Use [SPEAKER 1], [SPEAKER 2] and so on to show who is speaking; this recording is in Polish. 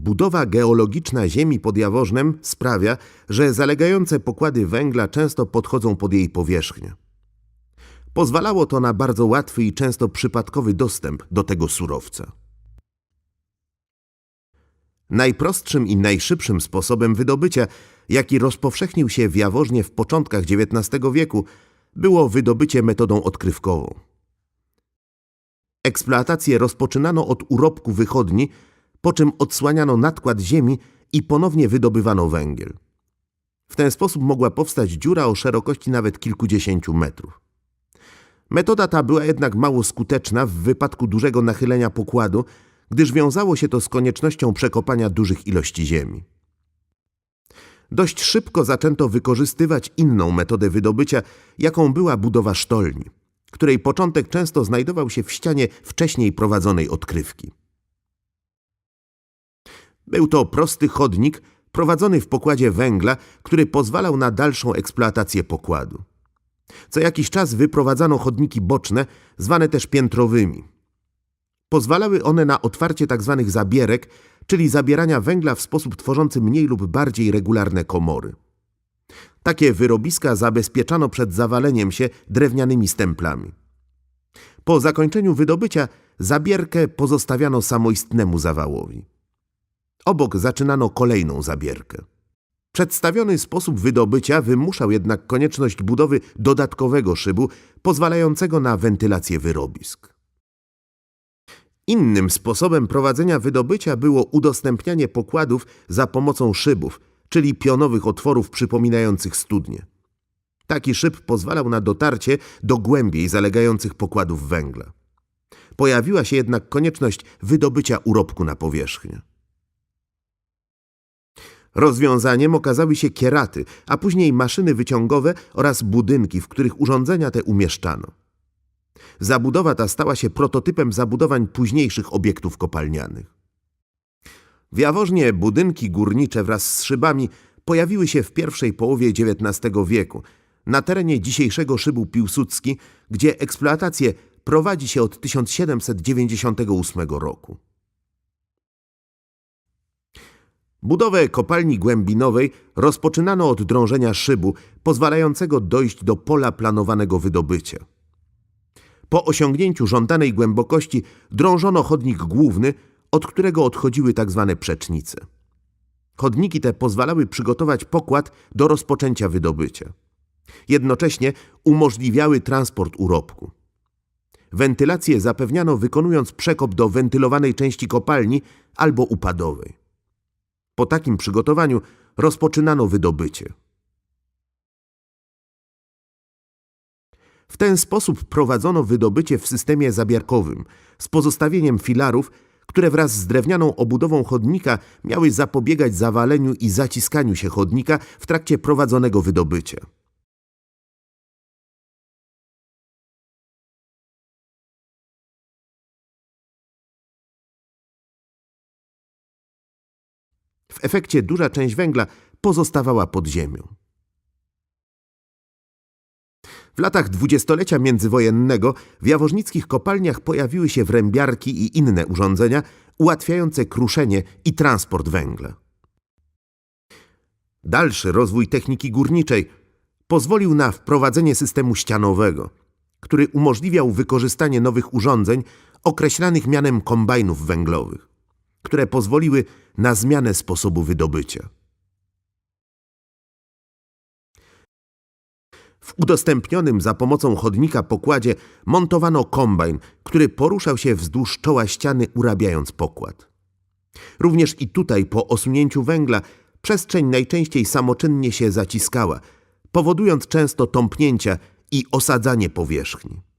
[SPEAKER 1] Budowa geologiczna ziemi pod Jaworznem sprawia, że zalegające pokłady węgla często podchodzą pod jej powierzchnię. Pozwalało to na bardzo łatwy i często przypadkowy dostęp do tego surowca. Najprostszym i najszybszym sposobem wydobycia, jaki rozpowszechnił się w Jaworznie w początkach XIX wieku, było wydobycie metodą odkrywkową. Eksploatację rozpoczynano od urobku wychodni, po czym odsłaniano nadkład ziemi i ponownie wydobywano węgiel. W ten sposób mogła powstać dziura o szerokości nawet kilkudziesięciu metrów. Metoda ta była jednak mało skuteczna w wypadku dużego nachylenia pokładu, gdyż wiązało się to z koniecznością przekopania dużych ilości ziemi. Dość szybko zaczęto wykorzystywać inną metodę wydobycia, jaką była budowa sztolni, której początek często znajdował się w ścianie wcześniej prowadzonej odkrywki. Był to prosty chodnik prowadzony w pokładzie węgla, który pozwalał na dalszą eksploatację pokładu. Co jakiś czas wyprowadzano chodniki boczne, zwane też piętrowymi. Pozwalały one na otwarcie tzw. zabierek, czyli zabierania węgla w sposób tworzący mniej lub bardziej regularne komory. Takie wyrobiska zabezpieczano przed zawaleniem się drewnianymi stemplami. Po zakończeniu wydobycia zabierkę pozostawiano samoistnemu zawałowi. Obok zaczynano kolejną zabierkę. Przedstawiony sposób wydobycia wymuszał jednak konieczność budowy dodatkowego szybu pozwalającego na wentylację wyrobisk. Innym sposobem prowadzenia wydobycia było udostępnianie pokładów za pomocą szybów, czyli pionowych otworów przypominających studnie. Taki szyb pozwalał na dotarcie do głębiej zalegających pokładów węgla. Pojawiła się jednak konieczność wydobycia urobku na powierzchnię. Rozwiązaniem okazały się kieraty, a później maszyny wyciągowe oraz budynki, w których urządzenia te umieszczano. Zabudowa ta stała się prototypem zabudowań późniejszych obiektów kopalnianych. W Jaworznie budynki górnicze wraz z szybami pojawiły się w pierwszej połowie XIX wieku na terenie dzisiejszego szybu Piłsudski, gdzie eksploatację prowadzi się od 1798 roku. Budowę kopalni głębinowej rozpoczynano od drążenia szybu, pozwalającego dojść do pola planowanego wydobycia. Po osiągnięciu żądanej głębokości drążono chodnik główny, od którego odchodziły tzw. przecznice. Chodniki te pozwalały przygotować pokład do rozpoczęcia wydobycia. Jednocześnie umożliwiały transport urobku. Wentylację zapewniano wykonując przekop do wentylowanej części kopalni albo upadowej. Po takim przygotowaniu rozpoczynano wydobycie. W ten sposób prowadzono wydobycie w systemie zabierkowym z pozostawieniem filarów, które wraz z drewnianą obudową chodnika miały zapobiegać zawaleniu i zaciskaniu się chodnika w trakcie prowadzonego wydobycia. W efekcie duża część węgla pozostawała pod ziemią. W latach dwudziestolecia międzywojennego w jaworznickich kopalniach pojawiły się wrębiarki i inne urządzenia ułatwiające kruszenie i transport węgla. Dalszy rozwój techniki górniczej pozwolił na wprowadzenie systemu ścianowego, który umożliwiał wykorzystanie nowych urządzeń określanych mianem kombajnów węglowych, które pozwoliły na zmianę sposobu wydobycia. W udostępnionym za pomocą chodnika pokładzie montowano kombajn, który poruszał się wzdłuż czoła ściany, urabiając pokład. Również i tutaj, po osunięciu węgla, przestrzeń najczęściej samoczynnie się zaciskała, powodując często tąpnięcia i osadzanie powierzchni.